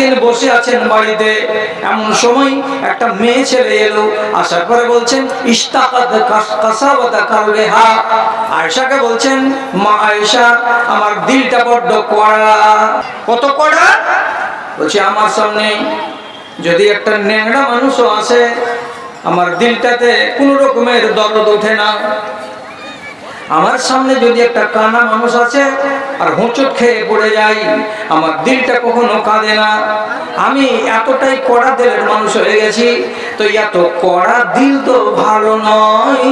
একদিন বসে আছেন বাড়িতে। এমন সময় একটা মেয়ে ছেলে এলো আসার পরে বলছেন আয়েশাকে বলছেন, মা আয়েশা, আমার দিলটা বড্ড কড়া। কত কড়া? বলছি, আমার সামনে যদি একটা ন্যাংরা মানুষও আসে, আমার দিলটাতে কোনো রকমের দরদ ওঠে না। আমার সামনে যদি একটা কানা মানুষ আছে আর হোঁচট খেয়ে পড়ে যাই, আমার দিলটা কখনো কাঁদে না। আমি এতটাই কড়া দিলের মানুষ হয়ে গেছি, তো এত কড়া দিল তো ভালো নয়।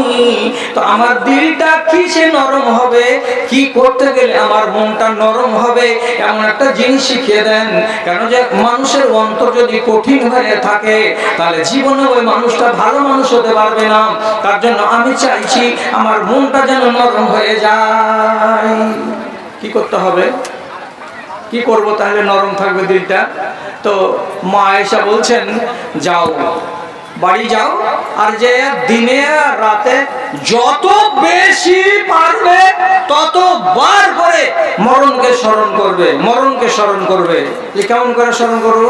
তো আমার দিলটা কিসে নরম হবে? কি করতে গেলে আমার মনটা নরম হবে? এমন একটা জিনিস শিখিয়ে দেন। কেন যে মানুষের অন্তর যদি কঠিন হয়ে থাকে, তাহলে জীবনে ওই মানুষটা ভালো মানুষ হতে পারবে না। তার জন্য আমি চাইছি আমার মনটা যেন নরম হয়ে যায়। কি করতে হবে? কি করব তাহলে নরম থাকবে দিলটা তো মা এসা বলছেন, যাও, বাড়ি যাও, আর যে দিনে রাতে যত বেশি পারবে তত বার করে মরণকে স্মরণ করবে, মরণকে স্মরণ করবে। যে কেমন করে স্মরণ করব?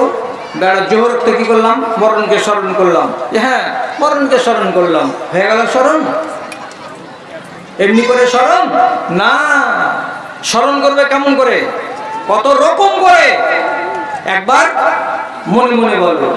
বেড়া জোহর থেকে কি করলাম? মরণকে স্মরণ করলাম। হ্যাঁ মরণকে স্মরণ করলাম। হয়ে গেল স্মরণ? এমনি করে স্মরণ? না। স্মরণ করবে কেমন করে? কত রকম করে? একবার মনে মনে বলবে।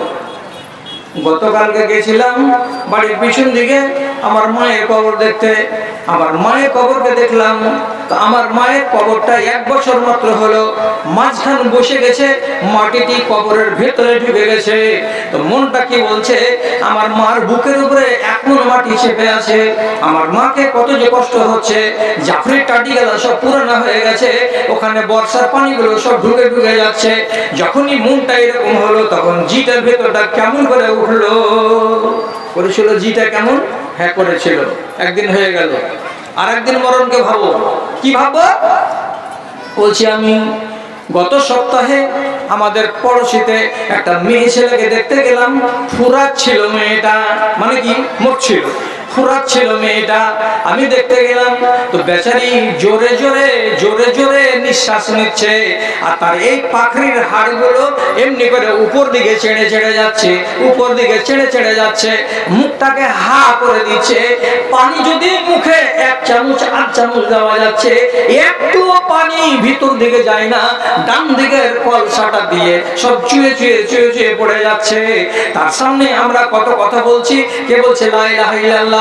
গতকালকে গেছিলাম বাড়ির পিছন দিকে, আমার মায়ের কবর দেখতে। আমার মায়ের কবরকে দেখলাম। তো আমার মায়ের কবরটা এক বছর মাত্র হলো, মাঝখান বসে গেছে, মাটিটি কবরের ভেতরে ঢুকে গেছে। তো মনটা কি বলছে, আমার মার বুকের উপরে এখন মাটি চেপে আছে। আমার মাকে কত যে কষ্ট হচ্ছে, জাফরির টাটি গেল সব পুরানো হয়ে গেছে, ওখানে বর্ষার পানিগুলো সব ঢুকে ঢুকে যাচ্ছে। যখনই মনটা এরকম হলো, তখন জিটার ভেতরটা কেমন করে উঠল? করেছিল জিটা কেমন? হ্যাঁ করেছিল। একদিন হয়ে গেল। আর একদিন মরণকে ভাবো। কি ভাবো? বলছি, আমি গত সপ্তাহে আমাদের পড়োশিতে একটা মেয়ে ছেলেকে দেখতে গেলাম। ফুরাচ্ছিল ছিল মেয়েটা। মানে কি? মরছিল। ছিল মেয়েটা। আমি দেখতে গেলাম, তো বেচারি জোরে জোরে জোরে জোরে নিঃশ্বাস নিচ্ছে, আর তার এই পাখরির হাড়গুলো এমনি করে উপর দিকে ছেড়ে ছেড়ে যাচ্ছে, উপর দিকে ছেড়ে ছেড়ে যাচ্ছে, মুখটাকে হা করে দিচ্ছে, পানি যদি মুখে এক চামচ, আধ চামচ দেওয়া যাচ্ছে, একটুও পানি ভিতর দিকে যায় না, ডান দিকের কলসাটা দিয়ে সব চুয়ে চুয়ে চুয়ে চুয়ে পড়ে যাচ্ছে। তার সামনে আমরা কত কথা বলছি, কে বলছে, লা ইলাহা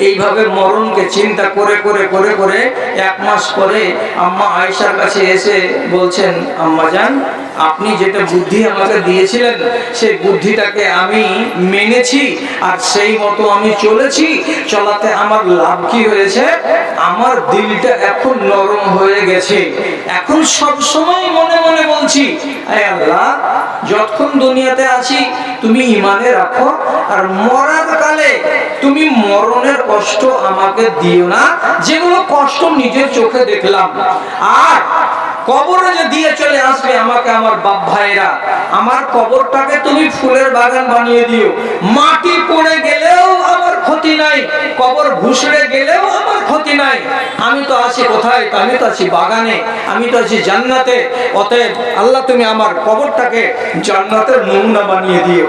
এইভাবে মরণকে চিন্তা করে করে করে করে এক মাস পরে আম্মা আয়েশার কাছে এসে বলছেন, আম্মা জান আপনি যেটা বুদ্ধি আমাকে দিয়েছিলেন, সেই বুদ্ধিটাকে আমি মেনেছি আর সেই মতো আমি চলেছি। চলাতে আমার লাভ কি হয়েছে? আমার দিলটা এখন নরম হয়ে গেছে। এখন সব সময় মনে মনে বলছি আল্লাহ, যতক্ষণ দুনিয়াতে আছি, তুমি ইমানে রাখো। আর মরার কালে তুমি মরণের কষ্ট আমাকে দিও না। যেগুলো কষ্ট নিজের চোখে দেখলাম। আর কবরে যে দিয়ে চলে আসবে আমাকে আমার বাপ ভাইরা আমার কবরটাকে তুমি ফুলের বাগান বানিয়ে দিও। মাটি পড়ে গেলেও আমার ক্ষতি নাই, কবর ঘুষড়ে গেলেও আমার ক্ষতি নাই। আমি তো আছি কোথায়? আমি তো আছি বাগানে, আমি তো আছি জান্নাতে। অতএব আল্লাহ তুমি আমার কবরটাকে জান্নাতের নমুনা বানিয়ে দিও।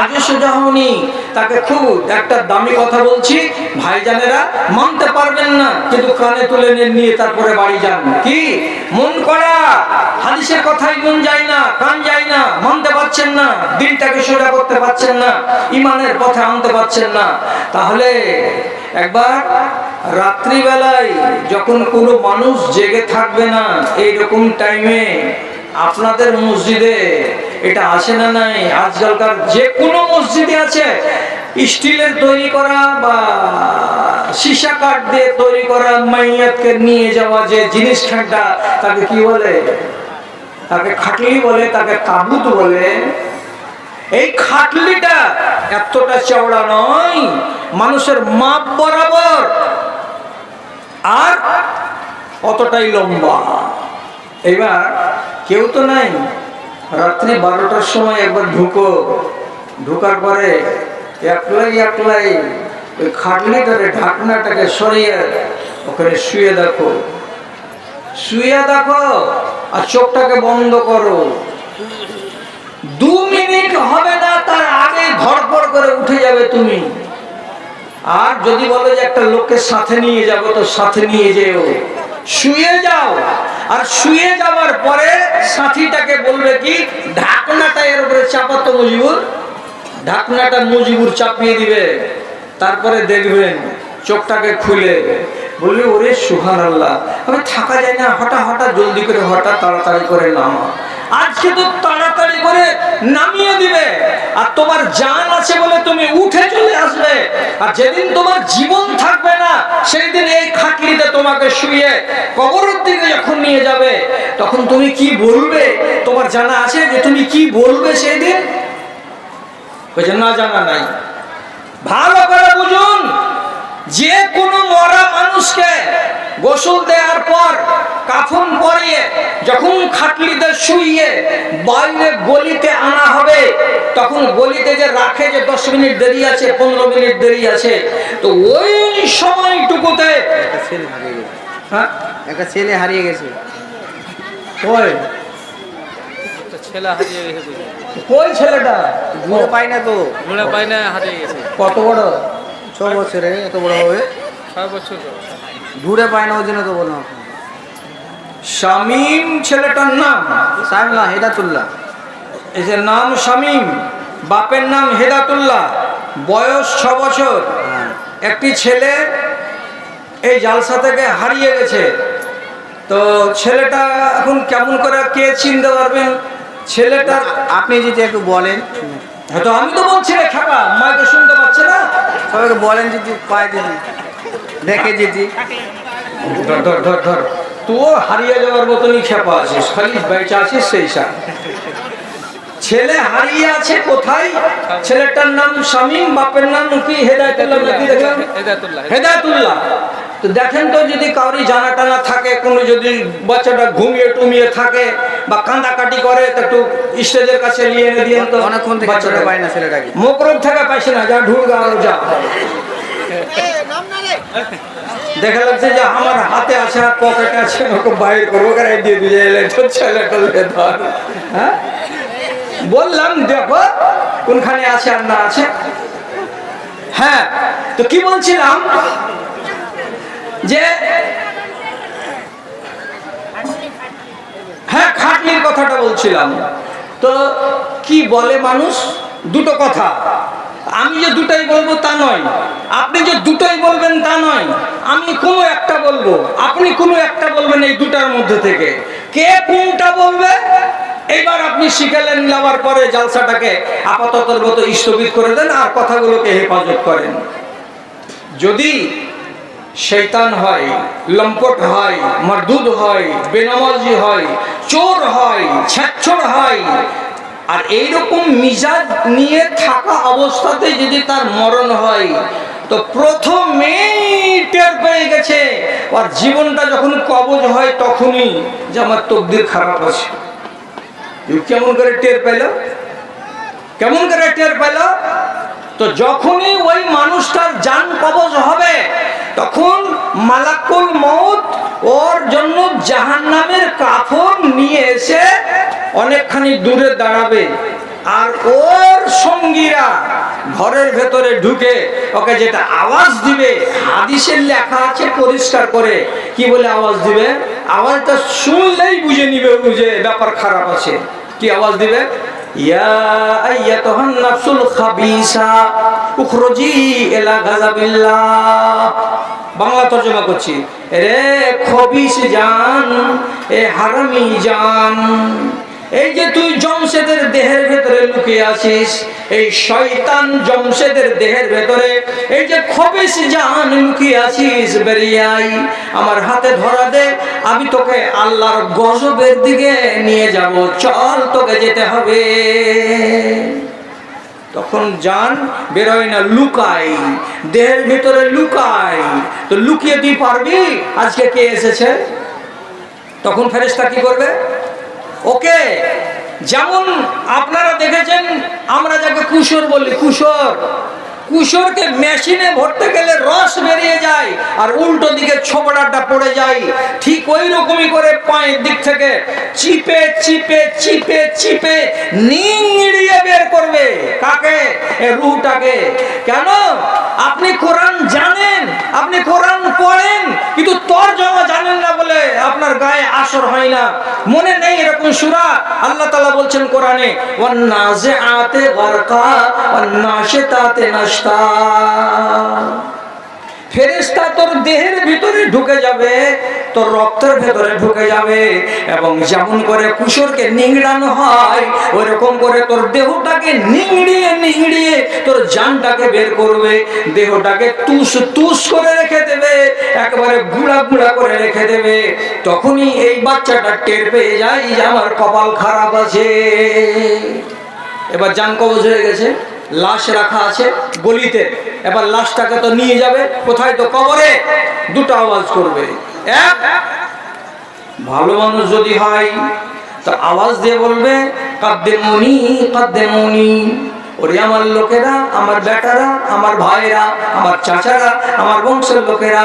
আজও সোজা হওনি তাকে খুব একটা দামি কথা বলছি। ভাইজানেরা মানতে পারবেন না, কিন্তু কানে তুলে নিয়ে তারপরে বাড়ি যান। কি? মন করা। হাদিসের কথাই মন যায় না, কান যায় না, মানতে পারছেন না দিনটাকে সোজা করতে পারছেন না, ইমানের পথে আনতে পারছেন না। তাহলে একবার রাত্রিবেলায় যখন কোনো মানুষ জেগে থাকবে না, এইরকম টাইমে আপনাদের মসজিদে এটা আছে না নাই? আজকালকার যে কোনো মসজিদে আছে। স্টিলের তৈরি করা বা সীসা কাঠ দিয়ে তৈরি করা মাইয়াতকে নিয়ে যাওয়া যে জিনিস খানটা তাকে কি বলে? তাকে খাটলি বলে, তাকে তাবুত বলে। এই খাটলিটা এতটা চওড়া নয়, মানুষের মাপ বরাবর। আর অতটাই লম্বা। এবার কেউ তো নাই। রাত্রি বারোটার সময় একবার ঢুকো। ঢুকার পরে একলাই একলাই ওই খাটলিটারে ঢাকনাটাকে সরিয়ে ওখানে শুয়ে দেখো। শুয়ে দেখো আর চোখটাকে বন্ধ করো। দু মিনিট হবে না, তার আগে ধরপড় করে উঠে যাবে তুমি। আর যদি বলো যে একটা লোককে সাথে নিয়ে যাব, তো সাথে নিয়ে যেও। শুয়ে যাও। আর শুয়ে যাওয়ার পরে সাথীটাকে বলবে কি, ঢাকনাটা এর উপরে চাপাতো মজিবুর। ঢাকনাটা মজিবুর চাপিয়ে দিবে। তারপরে দেখবেন চোখটাকে খুলে বললে ওরে সুহান আল্লাহ আমি থাকা যায় না, হঠাৎ হঠাৎ জলদি করে, হঠাৎ তাড়াতাড়ি করে নামা আজকে তো তাড়াতাড়ি করে নামিয়ে দিবে। আর তোমার জান আছে বলে তুমি উঠে চলে আসবে। আর যেদিন তোমার জীবন থাকবে না সেই দিন এই খাটলিতে তোমাকে শুয়ে কবরের দিকে যখন নিয়ে যাবে, তখন তুমি কি বলবে? তোমার জানা আছে যে তুমি কি বলবে সেই দিন না জানা নাই। ভালো করে বুঝুন। যে কোনো মরা মানুষকে গোসল দেওয়ার পর কাফন পরিয়ে যখন খাটলিতে শুইয়ে বাইরে গলিতে আনা হবে তখন গলিতে যে রাখে যে দশ মিনিট দেরি আছে পনেরো মিনিট দেরি আছে তো ওই সময়টুকুতে একটা ছেলে হারিয়ে গেছে হ্যাঁ? একটা ছেলে হারিয়ে গেছে। ওই। একটা ছেলে হারিয়ে গেছে। ওই ছেলেটা। ঘুরে পাই না তো। পাই না হারিয়ে গেছে। কত বড়? ছ বছরে এত বড় হবে? ছয় বছর ঘুরে পায় না ওই জন্য তো বললাম শামীম ছেলেটার নাম? সাহেব না হেদাতুল্লাহ। এই যে নাম শামীম বাপের নাম হেদাতুল্লাহ। বয়স ছ বছর। একটি ছেলে এই জালসা থেকে হারিয়ে গেছে। তো ছেলেটা এখন কেমন করে কে চিনতে পারবেন? ছেলেটা আপনি যদি একটু বলেন। হয়তো আমি তো বলছি রে খাপা মাইকে শুনতে পাচ্ছে না। সবাইকে বলেন যদি পায় যদি দেখে যদি ধর ধর ধর ধর। তুও হারিয়ে যাওয়ার মতনই খেপা আছিস খালি বেঁচে আছিস সেই সাথ ছেলে হারিয়ে আছে কোথায়? ছেলেটার নাম শামীম বাপের নাম কি? হেদায়তুল্লাহ নাকি দেখলাম? হেদায়তুল্লাহ। হেদায়তুল্লাহ। তো দেখেন তো যদি কাউরি জানা টানা থাকে কোনো যদি বাচ্চাটা ঘুমিয়ে টুমিয়ে থাকে বা কান্দাকাটি করে তো একটু স্টেজের কাছে নিয়ে এনে দিয়ে তো অনেকক্ষণ থেকে বাচ্চাটা। পায় না ছেলেটাকে। মোকরম থেকে পাইছে না যা ঢুল আরও যা। দেখা যাচ্ছে যে আমার হাতে আছে আর পকেটে আছে ওকে বাইর করব করে দিয়ে দিয়ে এলে তো ছেলে টলে ধর হ্যাঁ? বললাম দেখো কোনখানে আছে আর না আছে। হ্যাঁ তো কি বলছিলাম? যে হ্যাঁ খাটনির কথাটা বলছিলাম। তো কি বলে মানুষ? দুটো কথা। আমি যে দুটাই বলব তা নয়। আপনি যে দুটাই বলবেন তা নয়। আমি কোনো একটা বলব। আপনি কোনো একটা বলবেন এই দুটার মধ্যে থেকে। কে কোনটা বলবে? এবার আপনি শিখালেন, নেওয়ার পরে জালসাটাকে আপাতত মতো স্থগিত করে দেন আর কথাগুলোকে হেফাজত করেন। যদি শৈতান হয়, লম্পট হয়, মরদুদ হয়, বেনামাজি হয়, চোর হয় ছ্যাচ্ছর হয়। আর এইরকম মিজাজ নিয়ে থাকা অবস্থাতে যদি তার মরণ হয়, তো প্রথমেই টের পেয়ে গেছে। আর জীবনটা যখন কবজ হয় তখনই যে আমার তকদির খারাপ আছে। কেমন করে টের পেল? কেমন করে টের পেল? তো যখনই ওই মানুষটার যান কবজ হবে তখন মালাকুল মৌত ওর জন্য জাহান্নামের কাফন নিয়ে এসে অনেকখানি দূরে দাঁড়াবে। আর ওর সঙ্গীরা ঘরের ভেতরে ঢুকে ওকে যেটা আওয়াজ দিবে, হাদিসের লেখা আছে পরিষ্কার করে। কি বলে আওয়াজ দিবে? আওয়াজটা শুনলেই বুঝে নিবে বুঝে ব্যাপার খারাপ আছে। কি আওয়াজ দিবে? ইয়া আইয়াতুহান নাফসুল খাবিসা উখরুজি ইলা গাযাবিল্লাহ। বাংলা তর্জমা করছি। রে খবিস জান, এ হারামি জান। এই যে তুই জমশেদের দেহের ভেতরে লুকিয়ে আছিস, এই শয়তান জমশেদের দেহের ভেতরে, এই যে খবিস জান লুকিয়ে আছিস, বেরিয়ে আই আমার হাতে ধরা দে, আমি তোকে আল্লাহর গজবের দিকে নিয়ে যাব, চল তোকে যেতে হবে। তখন যান বেরোয় না লুকাই দেহের ভিতরে লুকাই তো লুকিয়ে তুই পারবি? আজকে কে এসেছে? তখন ফেরেস্তা কি করবে? ওকে যেমন আপনারা দেখেছেন আমরা যাকে কুশোর বলি কুশোর। কুশোরকে মেশিনে ভরতে গেলে রস বেরিয়ে যায় আর উল্টো দিকে ছোবড়াটা পড়ে যায়। ঠিক ওই রকমই করে পায়ের দিক থেকে চিপে চিপে চিপে চিপে নিংড়িয়ে বের করবে। কাকে? এ রুহটাকে। কেন? আপনি কোরআন জানেন, আপনি কোরআন পড়েন, কিন্তু তর্জমা জানেন না বলে আপনার গায়ে আসর হয় না। মনে নেই এরকম সুরা? আল্লাহ তাআলা বলছেন কোরআনে, ওয়ান নাজিআতে গরকা ওয়ান নাশিতাতে ফেরেশতা। তোর দেহের ভিতরে ঢুকে যাবে, তোর রক্তের ভেতরে ঢুকে যাবে এবং যেমন করে কুশোরকে নিংড়ানো হয়, ওইরকম করে তোর দেহটাকে নিংড়িয়ে নিংড়িয়ে তোর জানটাকে বের করবে, দেহটাকে তুস তুস করে রেখে দেবে, একেবারে গুড়া গুড়া করে রেখে দেবে। তখনই এই বাচ্চাটা টের পেয়ে যায় যে আমার কপাল খারাপ আছে। এবার জান কবজ হয়ে গেছে। লাশ রাখা আছে গলিতে। এবার লাশটাকে তো নিয়ে যাবে, কোথায় তো কবরে? দুটো আওয়াজ করবে। এক, ভালো মানুষ যদি হয়, তো আওয়াজ দিয়ে বলবে কাদ্দে মনি কাদ্দে মনি ওরে আমার লোকেরা, আমার বেটারা, আমার ভাইরা, আমার চাচারা, আমার বংশের লোকেরা,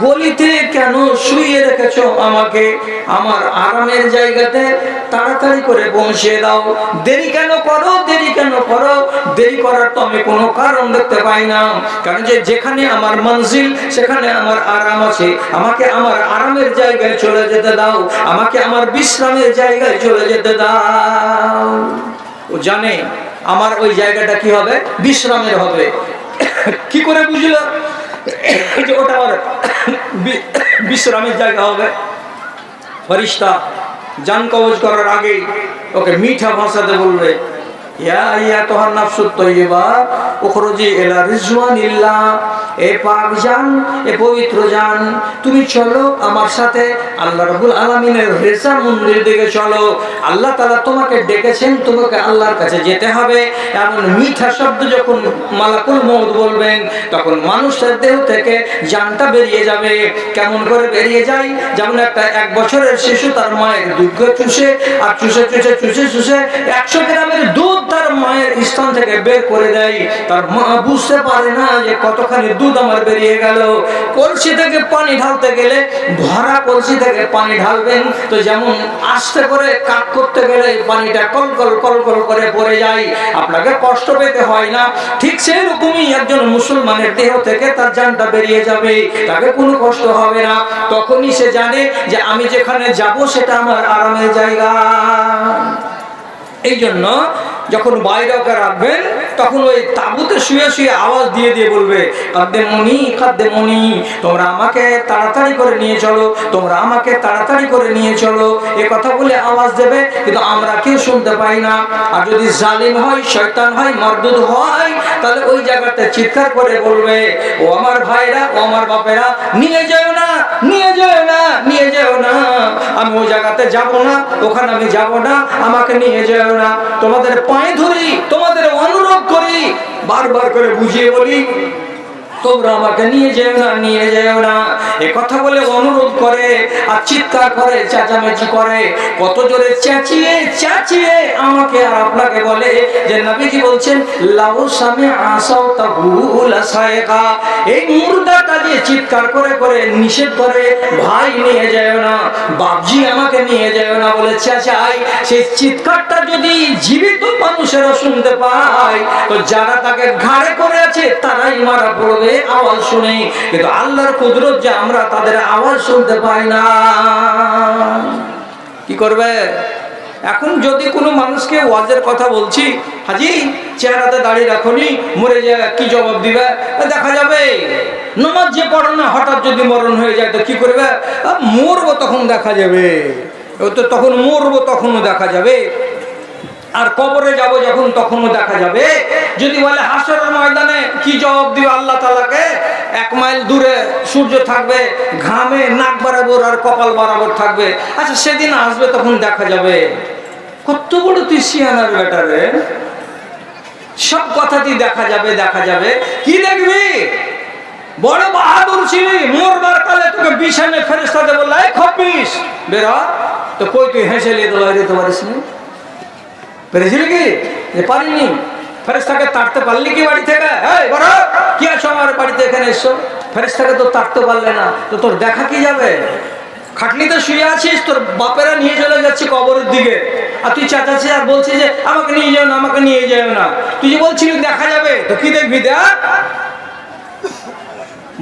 গলিতে কেন শুয়ে রেখেছো আমাকে? আমার আরামের জায়গাতে তাড়াতাড়ি করে পৌঁছে দাও। দেরি কেন করো, দেরি কেন করো? দেরি করার তো আমি কোনো কারণ দেখতে পাই না। কারণ যে যেখানে আমার মঞ্জিল, সেখানে আমার আরাম আছে। আমাকে আমার আরামের জায়গায় চলে যেতে দাও। আমাকে আমার বিশ্রামের জায়গায় চলে যেতে দাও। ও জানে আমার ওই জায়গাটা কি হবে? বিশ্রামের হবে। কি করে বুঝলো? যে ওটা আমার বিশ্রামের জায়গা হবে। ফরিস্তা, জান কবজ করার আগেই ওকে মিঠা ভাষাতে বলবে, ইয়া ইয়া তোহার নাফসুত তৈবা এলা রিজওয়ান রিজওয়ানিল্লাহ। এ পাক জান, এ পবিত্র জান, তুমি চলো আমার সাথে। আল্লাহ রাব্বুল আলামিনের রেজা মন্দির দিকে চলো। আল্লাহ তাআলা তোমাকে ডেকেছেন, তোমাকে আল্লাহর কাছে যেতে হবে। এমন মিঠা শব্দ যখন মালাকুল মউত বলবেন, তখন মানুষের দেহ থেকে জানটা বেরিয়ে যাবে। কেমন করে বেরিয়ে যায়? যেমন একটা এক বছরের শিশু তার মায়ের দুধ চুষে, আর চুষে চুষে চুষে চুষে একশো গ্রামের দুধ তার মায়ের স্থান থেকে বের করে দেয়। তার মা বুঝতে পারে না যে কতখানি দুধ আমার বেরিয়ে গেল। কলসি থেকে পানি ঢালতে গেলে ভরা কলসি থেকে পানি ঢালবেন। তো যেমন আস্তে করে কাক করতে গেলে পানিটা কল কল করে পড়ে যায়, আপনাকে কষ্ট পেতে হয় না। ঠিক সেই রকমই একজন মুসলমানের দেহ থেকে তার জানটা বেরিয়ে যাবে, তাকে কোনো কষ্ট হবে না। তখনই সে জানে যে আমি যেখানে যাব সেটা আমার আরামের জায়গা। এই জন্য যখন বাইরে ওকে রাখবেন, তখন ওই তাবুতে শুয়ে শুয়ে আওয়াজ দিয়ে দিয়ে বলবে কাদ্দে মনি কাদ্দে মনি তোমরা আমাকে তাড়াতাড়ি করে নিয়ে চলো, তোমরা আমাকে তাড়াতাড়ি করে নিয়ে চলো। এ কথা বলে আওয়াজ দেবে, কিন্তু আমরা কেউ শুনতে পাই না। আর যদি জালিম হয়, শয়তান হয়, মরদুদ হয়, তাহলে ওই জায়গাতে চিৎকার করে বলবে, ও আমার ভাইরা, ও আমার বাপেরা, নিয়ে যেও না, নিয়ে যেও না। ওই জায়গাতে যাব না, ওখানে আমি যাব না, আমাকে নিয়ে যেও না। তোমাদের পায়ে ধরি, তোমাদের অনুরোধ করি, বারবার করে বুঝিয়ে বলি তোমরা আমাকে নিয়ে যেও না, নিয়ে যেও না। এ কথা বলে অনুরোধ করে আর চিৎকার করে, চেঁচামেচি করে। কত জোরে চেঁচিয়ে চেঁচিয়ে আমাকে আর আপনাকে বলে যে, নবীজি বলছেন, লাউ সামে আসাও তাহুল সায়কা। এই মুর্দাটা দিয়ে চিৎকার করে করে, নিষেধ করে, ভাই, নিয়ে যেও না। বাপজি আমাকে নিয়ে যেও না, বলে চেঁচাই সেই চিৎকারটা যদি জীবিত মানুষেরা শুনতে পায়, তো যারা তাকে ঘাড়ে করে আছে, তারাই মারা পড়বে। আওয়াজ শুনে, কিন্তু আল্লাহর কুদরত যে আমরা, তাদের আওয়াজ শুনতে পাই না। কি করবে? এখন যদি কোনো মানুষকে ওয়াজের কথা বলছি, হাজি, চেহারাতে দাঁড়িয়ে রাখুনি, মরে যায়, কি জবাব দিবে? দেখা যাবে। নমাজ যে পড়ো না, হঠাৎ যদি মরণ হয়ে যায়, তো কি করবে? মরবো তখন দেখা যাবে। ও তো তখন মরবো তখনও দেখা যাবে। আর কবরে যাব যখন, তখনও দেখা যাবে। যদি বলে হাসরের ময়দানে, কি জবাব দিবে আল্লাহ তালাকে এক মাইল দূরে সূর্য থাকবে, ঘামে নাক বরাবর আর কপাল বরাবর থাকবে। আচ্ছা সেদিন আসবে, তখন দেখা যাবে। কত বড় তুই সিয়ানার বেটারে সব কথাতেই দেখা যাবে দেখা যাবে। কি দেখবি? বড় বাহাদুর ছিলি, মরবার কালে তোকে বিছানে দেবো লাই খপিস বেরা তো কই তুই হেসে লিয়ে তো বাইরে তো পারিস নি পেরেছিলি কি? পারিনি। ফেরেস্তাকে তাড়তে পারলি কি বাড়ি থেকে? কি আছো আমার বাড়িতে এখানে এসো। ফেরেস্তাকে তো তাড়তে পারলে না, তো তোর দেখা কি যাবে? খাটনিতে শুয়ে আছিস, তোর বাপেরা নিয়ে চলে যাচ্ছে কবরের দিকে। আর তুই চাচাচ্ছিস আর বলছিস যে, আমাকে নিয়ে যাও না, আমাকে নিয়ে যাও না। তুই যে বলছিলি দেখা যাবে, তো কি দেখবি দেখ?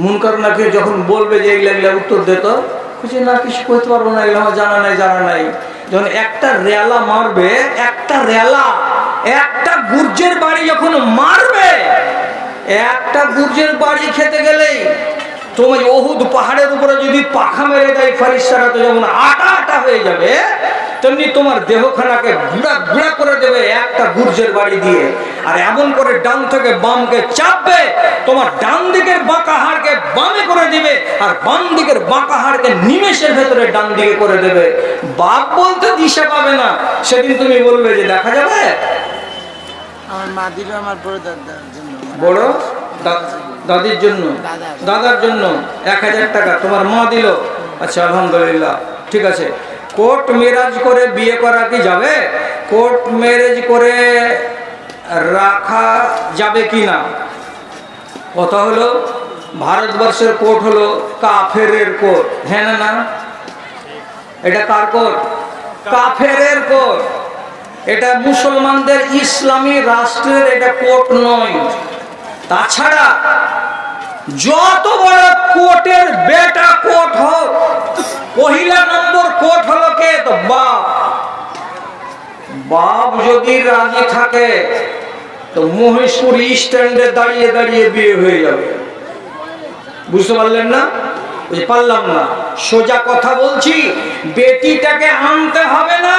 মন করোনাকে যখন বলবে যে এগুলা এগুলা উত্তর দে তো। খুশি না, কিছু করতে পারব না, এগুলো আমার জানা নাই জানা নাই। যখন একটা রেলা মারবে, একটা রেলা, একটা গুর্জের বাড়ি যখন মারবে, একটা গুর্জের বাড়ি খেতে গেলেই তোমার ওহুদ পাহাড়ের উপরে যদি পাখা মেরে দেয় ফারিস্তারা তো যেমন আটা আটা হয়ে যাবে, তেমনি তোমার দেহখানাকে গুড়া গুড়া করে দেবে একটা গুর্জের বাড়ি দিয়ে। আর এমন করে ডান থেকে বামকে চাপবে, তোমার ডান দিকের বাঁকা হাড়কে বামে করে দিবে, আর বাম দিকের বাঁকা হাড়কে নিমেষের ভেতরে ডান দিকে করে দেবে। বাপ বলতে দিশা পাবে না। সেদিন তুমি বলবে যে, দেখা যাবে? আমার মা দিল আমার বড় জন্য বড় দাদির জন্য। দাদার। জন্য এক হাজার টাকা। তোমার মা দিল। আচ্ছা আলহামদুলিল্লাহ। ঠিক আছে। কোর্ট মেরাজ করে বিয়ে করা কি যাবে? কোর্ট ম্যারেজ করে রাখা যাবে কি না? কথা হলো, ভারতবর্ষের কোর্ট হলো কাফেরের কোর্ট। হ্যাঁ না না? এটা কার কোর্ট? কাফেরের কোর্ট। এটা মুসলমানদের ইসলামী রাষ্ট্রের এটা কোর্ট নয়। তাছাড়া যত বড় কোর্টের বেটা কোর্ট হোক, পহিলা নম্বর কোর্ট হলো কে? তো বাপ। বাপ যদি রাজি থাকে, তো মহেশপুর স্ট্যান্ডে দাঁড়িয়ে দাঁড়িয়ে বিয়ে হয়ে যাবে। বুঝতে পারলেন না? পারলাম না। সোজা কথা বলছি, বেটিটাকে আনতে হবে না।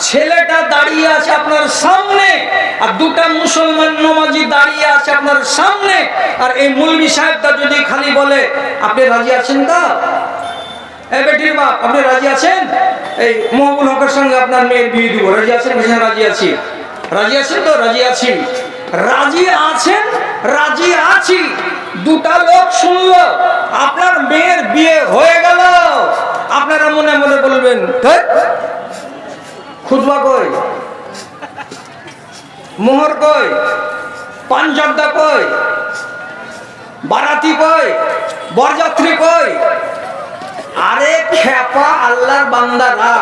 ছেলেটা দাঁড়িয়ে আছে আপনার সামনে আর দুটা মুসলমান নমাজি দাঁড়িয়ে আছে আপনার সামনে আর এই মুলবি সাহেবটা যদি খালি বলে আপনি রাজি আছেন তা? আপনি রাজি আছেন? এই হকের সঙ্গে আপনার মেয়ের দিব। বলছেন রাজি আছি। তো? রাজি আছি। রাজি আছেন? রাজি আছি। দুটা লোক শুনলো আপনার মেয়ের বিয়ে হয়ে গেল। আপনারা মনে মনে বলবেন "ধ্যাৎ, খুদবা কই? মোহর কই? পাঞ্জাবদা কই? বারাতি কই? বরযাত্রী কই? আরে খেপা আল্লাহর বান্দারা,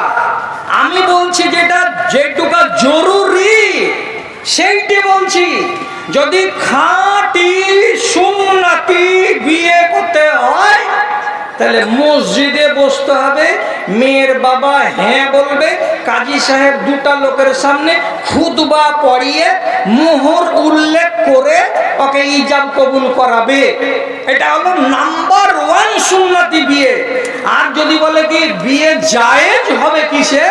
আমি বলছি যেটা যেটুকা জরুরি, সেইটি বলছি। যদি খাঁটি, সুন্নাতি বিয়ে করতে হয় তাহলে মসজিদে বসতে হবে, মেয়ের বাবা হ্যাঁ বলবে, কাজী সাহেব দুটা লোকের সামনে খুদবা পড়িয়ে মোহর উল্লেখ করে ওকে ইজাব কবুল করাবে। এটা হলো নাম্বার ওয়ান সুন্নাতি বিয়ে। আর যদি বলে কি, বিয়ে জায়েজ হবে কিসে?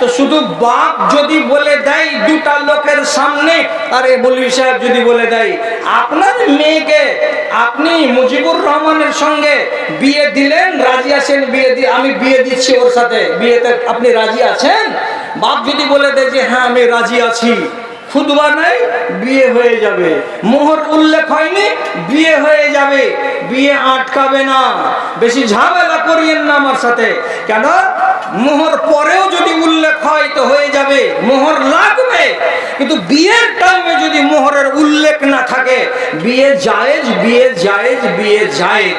তো শুধু বাপ যদি বলে দেয় দুটা লোকের সামনে, আরে বলি সাহেব যদি বলে দেয়, আপনার মেয়েকে আপনি মুজিবুর রহমানের সঙ্গে বিয়ে দিলেন, রাজি আছেন বিয়ে দিয়ে আমি বিয়ে দিচ্ছি ওর সাথে, বিয়েতে আপনি রাজি আছেন? বাপ যদি বলে দেয় যে হ্যাঁ আমি রাজি আছি। খুদবা নাই, বিয়ে হয়ে যাবে। মোহর উল্লেখ হয়নি, বিয়ে হয়ে যাবে। বিয়ে আটকাবে না। বেশি ঝামেলা করিয়েন না আমার সাথে। কেন? মোহর পরেও যদি উল্লেখ হয় তো হয়ে যাবে। মোহর লাগবে। কিন্তু বিয়ের টাইমে যদি মোহরের উল্লেখ না থাকে, বিয়ে জায়েজ বিয়ে জায়েজ বিয়ে জায়েজ।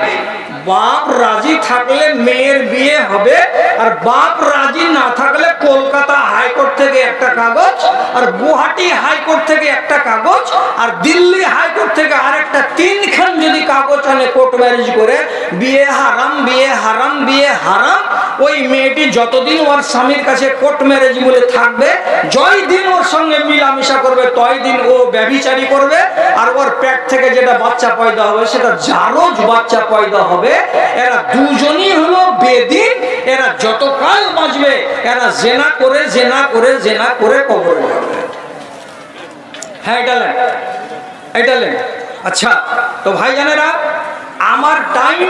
বাপ রাজি থাকলে মেয়ের বিয়ে হবে, আর বাপ রাজি না থাকলে কলকাতা হাইকোর্ট থেকে একটা কাগজ, আর গুয়াহাটি হাইকোর্ট থেকে একটা কাগজ, আর দিল্লি হাইকোর্ট থেকে আরেকটা তিনখান যদি কাগজ আনে কোর্ট ম্যারেজ করে, বিয়ে হারাম বিয়ে হারাম বিয়ে হারাম ওই মেয়েটি যতদিন ওর স্বামীর কাছে কোর্ট ম্যারেজ বলে থাকবে জয় দিন ওর সঙ্গে মিলামিশা করবে তয় দিন ও ব্যভিচারী করবে, আর ওর পেট থেকে যেটা বাচ্চা পয়দা হবে, সেটা জারজ বাচ্চা পয়দা হবে, এরা দুজনই হলো বেদিন, এরা যতকাল বাঁচবে, এরা জেনা করে জেনা করে জেনা করে কবরে হ্যাঁ এটা নেন এটা নেন। আচ্ছা তো ভাইজানেরা, আমার টাইম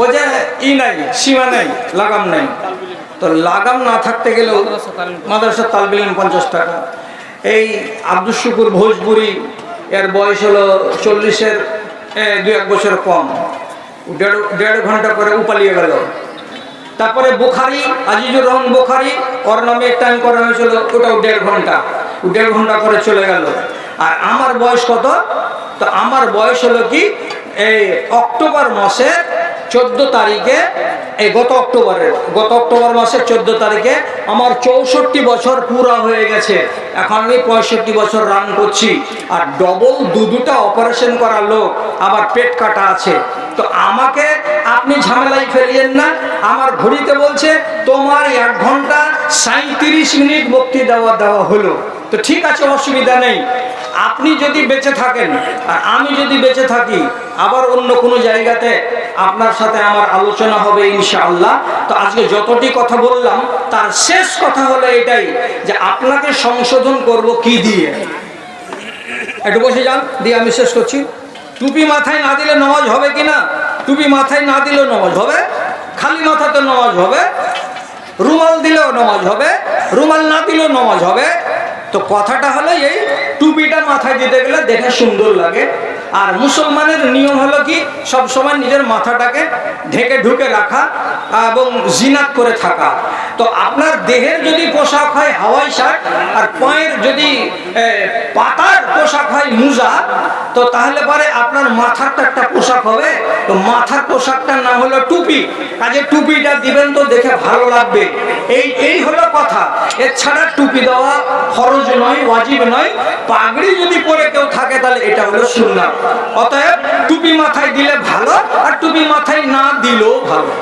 বোঝে ই নাই, সীমা নাই, লাগাম নাই। তো লাগাম না থাকতে গেলেও মাদ্রাসা তালিম। মাদ্রাসা তালবিলেন পঞ্চাশ টাকা। এই আব্দুল শুকুর ভোজপুরি, এর বয়স হলো চল্লিশের দু এক বছর কম। দেড় দেড় ঘণ্টা করে উপালিয়ে গেল। তারপরে বুখারি, আজিজুর রহমান বুখারি, ওর নামে টাইম করা হয়েছিল ওটাও দেড় ঘণ্টা। দেড় ঘণ্টা করে চলে গেল। আর আমার বয়স কত? তো আমার বয়স হলো কি? এই অক্টোবর মাসে চোদ্দ তারিখে, এই গত অক্টোবরের গত অক্টোবর মাসের চোদ্দ তারিখে আমার চৌষট্টি বছর পুরা হয়ে গেছে। এখন আমি পঁয়ষট্টি বছর রান করছি। আর ডবল দু দুটা অপারেশন করা লোক আবার পেট কাটা আছে। তো আমাকে আপনি ঝামেলায় ফেলিয়েন না। আমার ঘড়িতে বলছে, তোমার এক ঘণ্টা সাঁত্রিশ মিনিট মুক্তি দেওয়া দেওয়া হলো। তো ঠিক আছে, অসুবিধা নেই। আপনি যদি বেঁচে থাকেন, আর আমি যদি বেঁচে থাকি, আবার অন্য কোনো জায়গাতে আপনার সাথে আমার আলোচনা হবে ইনশাআল্লাহ। তো আজকে যতটি কথা বললাম, তার শেষ কথা হলো এটাই, যে আপনাকে সংশোধন করব কি দিয়ে? একটু বসে যান, দিয়ে আমি শেষ করছি। টুপি মাথায় না দিলে নামাজ হবে কি না? টুপি মাথায় না দিলেও নামাজ হবে, খালি মাথাতে নামাজ হবে, রুমাল দিলেও নামাজ হবে, রুমাল না দিলেও নামাজ হবে। তো কথাটা হলো এই টুপিটা মাথায় দিতে গেলে দেখে সুন্দর লাগে। আর মুসলমানের নিয়ম হলো কি, সবসময় নিজের মাথাটাকে ঢেকে ঢুকে রাখা এবং জিনাত করে থাকা। তো আপনার দেহের যদি পোশাক হয় হাওয়াই শার্ট, আর পায়ের যদি পাতার পোশাক হয় মুজা, তো তাহলে পরে আপনার মাথারটা একটা পোশাক হবে। তো মাথার পোশাকটা না হলো টুপি। কাজে টুপিটা দিবেন তো দেখে ভালো লাগবে। এই এই হলো কথা। এছাড়া টুপি দেওয়া খরচ নয়, ওয়াজিব নয়। পাগড়ি যদি পরে কেউ থাকে তাহলে এটা হলো সুন্নাত। অতএব টুপি মাথায় দিলে ভালো, আর টুপি মাথায় না দিলেও ভালো।